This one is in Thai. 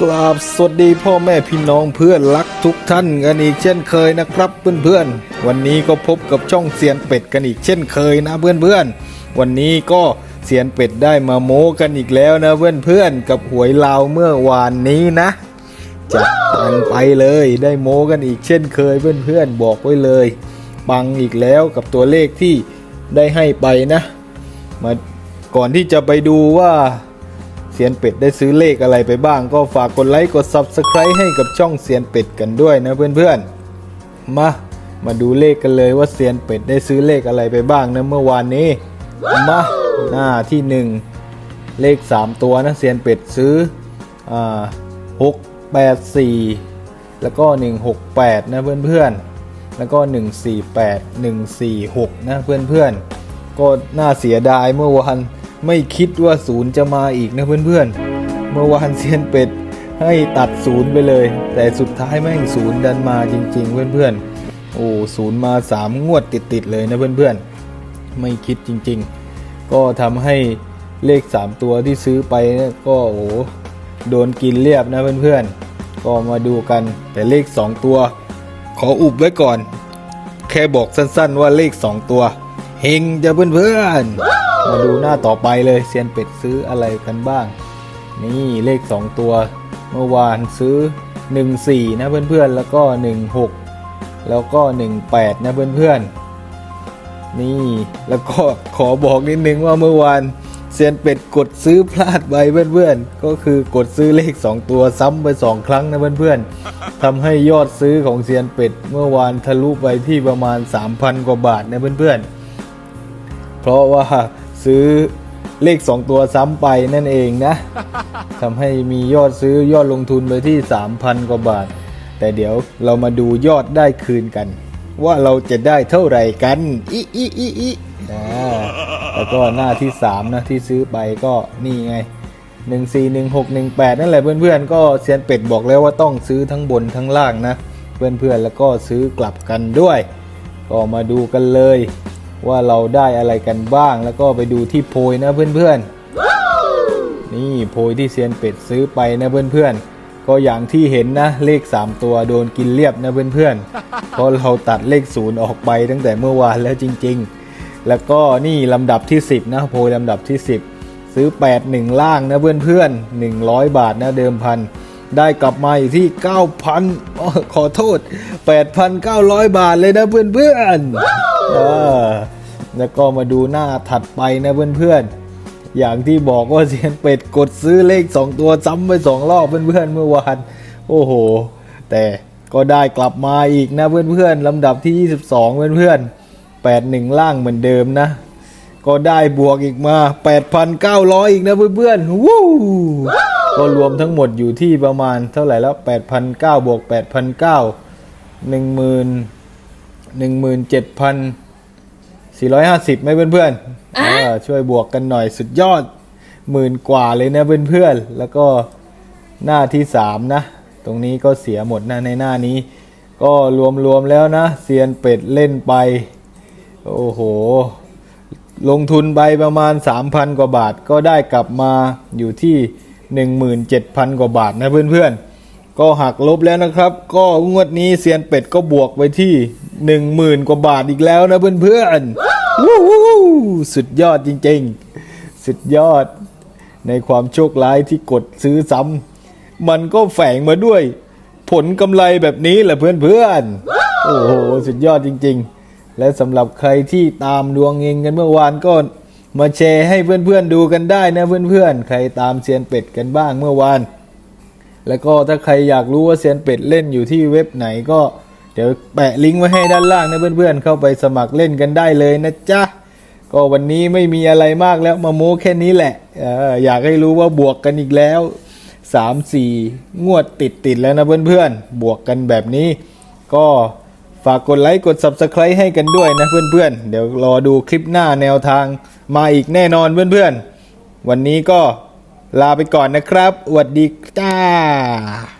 กราบสวัสดีพ่อแม่พี่น้องเพื่อนรักทุกท่านกันอีกเช่นเคยนะครับเพื่อนๆ วันนี้ก็พบกับช่องเสียนเป็ดกันอีกเช่นเคยนะเพื่อนๆ วันนี้ก็เสียนเป็ดได้มาโม้กันอีกแล้วนะเพื่อนๆ กับหวยลาวเมื่อวานนี้นะจัดกันไปเลยได้โม้กันอีกเช่นเคยเพื่อนๆ บอกไว้เลยปังอีกแล้วกับตัวเลขที่ได้ให้ไปนะ มาก่อนที่จะไปดูว่า เซียนเป็ดได้ซื้อเลขอะไรไปบ้าง ก็ฝากกดไลค์กด Subscribe ให้กับช่องเซียนเป็ดกันด้วยนะเพื่อนๆ มามาดูเลขกันเลยว่าเซียนเป็ดได้ซื้อเลขอะไรไปบ้างนะเมื่อวานนี้มาหน้าที่หนึ่งเลข 3 ตัวนะเซียนเป็ดซื้ออ่าหกแปดสี่แล้วก็ 168 นะเพื่อนๆ แล้วก็ 148 146 นะเพื่อนๆ ก็น่าเสียดายเมื่อวาน ไม่คิดว่าศูนย์จะมาอีกนะเพื่อนๆ เมื่อวานเซียนเป็ดให้ตัดศูนย์ไปเลย แต่สุดท้ายแม่งศูนย์ดันมาจริง ๆ เพื่อนๆ โอ้ศูนย์มาสามงวดติดๆเลยนะเพื่อนๆ ไม่คิดจริงๆ ก็ทำให้เลข 3 ตัวที่ซื้อไปก็โอ้โดนกินเรียบนะเพื่อนๆ ก็มาดูกันแต่เลข 2 ตัว ขออุบไว้ก่อน แค่บอกสั้นๆว่าเลข 2 ตัวเฮงจะเพื่อนๆ มาดูหน้าต่อไปเลยเซียนเป็ดซื้ออะไรกันบ้าง นี่เลข 2 ตัว เมื่อวานซื้อ 14 นะเพื่อนๆ แล้วก็ 16 แล้วก็ 18 นะเพื่อนๆ นี่แล้วก็ขอบอกนิดนึงว่าเมื่อวานเซียนเป็ดกดซื้อพลาดไปเพื่อนๆ ก็คือกดซื้อเลข 2 ตัวซ้ำไป 2 ครั้งนะเพื่อนๆทำให้ยอดซื้อของเซียนเป็ด เมื่อวานทะลุไปที่ประมาณ 3,000 กว่าบาทนะเพื่อนๆ เพราะว่า ซื้อเลข 2 ตัวซ้ำไปนั่นเองนะทำให้มียอดซื้อยอดลงทุนไปที่ 3,000 กว่าบาท แต่เดี๋ยวเรามาดูยอดได้คืนกัน ว่าเราจะได้เท่าไหร่กันอีอีอีอีนะแล้วก็หน้าที่ 3 นะ ที่ซื้อไปก็นี่ไง 141618 นั่นแหละเพื่อนๆ ก็เซียนเป็ดบอกแล้วว่าต้องซื้อทั้งบนทั้งล่างนะ เพื่อนๆ แล้วก็ซื้อกลับกันด้วย ก็มาดูกันเลย ว่าเราได้อะไรกันบ้าง แล้วก็ไปดูที่โพยนะเพื่อนๆ นี่โพยที่เซียนเป็ดซื้อไปนะเพื่อนๆ ก็อย่างที่เห็นนะเลข 3 ตัวโดนกินเรียบนะเพื่อนๆ เพราะเราตัดเลขศูนย์ออกไปตั้งแต่เมื่อวานแล้วจริง ๆ แล้วก็นี่ลำดับที่ 10 นะโพยลำดับที่ 10 ซื้อ 8 1 ล่างนะเพื่อนๆ 100 บาทนะเดิมพันได้กลับมาอยู่ที่ 9,000 ขอโทษ 8,900 บาทเลยนะเพื่อนๆ เออแล้วก็มาดูหน้าถัดไปนะเพื่อนๆ อย่างที่บอกว่าเซียนเป็ดกดซื้อเลข 2 ตัวซ้ำไป 2 รอบเพื่อนๆ เมื่อวาน โอ้โห แต่ก็ได้กลับมาอีกนะเพื่อนๆลำดับที่ 22 เพื่อนๆ 81 ล่างเหมือนเดิมนะ ก็ได้บวกอีกมา 8,900 อีกนะเพื่อนๆวู้ก็รวมทั้งหมดอยู่ที่ประมาณเท่าไหร่แล้ว 8,900 บวก 8,900 10,000 17,000 450ไหมเพื่อนๆเออช่วยบวกกันหน่อยสุดยอดหมื่นกว่าเลยนะเพื่อนๆ แล้วก็หน้าที่3นะ ตรงนี้ก็เสียหมดนะในหน้านี้ ก็รวมๆแล้วนะเซียนเป็ดเล่นไป โอ้โห ลงทุนไปประมาณ 3,000 กว่าบาทก็ได้กลับมาอยู่ที่ 17,000 กว่าบาทนะเพื่อนๆ ก็หักลบแล้วนะครับ ก็งวดนี้เซียนเป็ดก็บวกไปที่10,000กว่าบาทอีกแล้วนะเพื่อนๆวู้สุดยอดจริงๆ สุดยอด ในความโชคร้ายที่กดซื้อซ้ำมันก็แฝงมาด้วย ผลกำไรแบบนี้แหละเพื่อนๆ โอ้โห สุดยอดจริง ๆ และสำหรับใครที่ตามดวงเองกันเมื่อวานก็มาแชร์ให้เพื่อนๆดูกันได้นะเพื่อนๆ ใครตามเซียนเป็ดกันบ้างเมื่อวาน แล้วก็ถ้าใครอยากรู้ว่าเซียนเป็ดเล่นอยู่ที่เว็บไหนก็ เดี๋ยวแปะลิงก์ไว้ให้ด้านล่างนะเพื่อนๆ เข้าไปสมัครเล่นกันได้เลยนะจ๊ะ ก็วันนี้ไม่มีอะไรมากแล้วมาโม้แค่นี้แหละเอออยากให้รู้ว่าบวกกันอีกแล้ว 3 4 งวดติดติดๆแล้วนะเพื่อนๆ บวกกันแบบนี้ ก็ฝากกดไลค์กด Subscribe ให้กันด้วยนะเพื่อนๆ เดี๋ยวรอดูคลิปหน้าแนวทางมาอีกแน่นอนเพื่อนๆ วันนี้ก็ ลาไปก่อนนะครับสวัสดีจ้า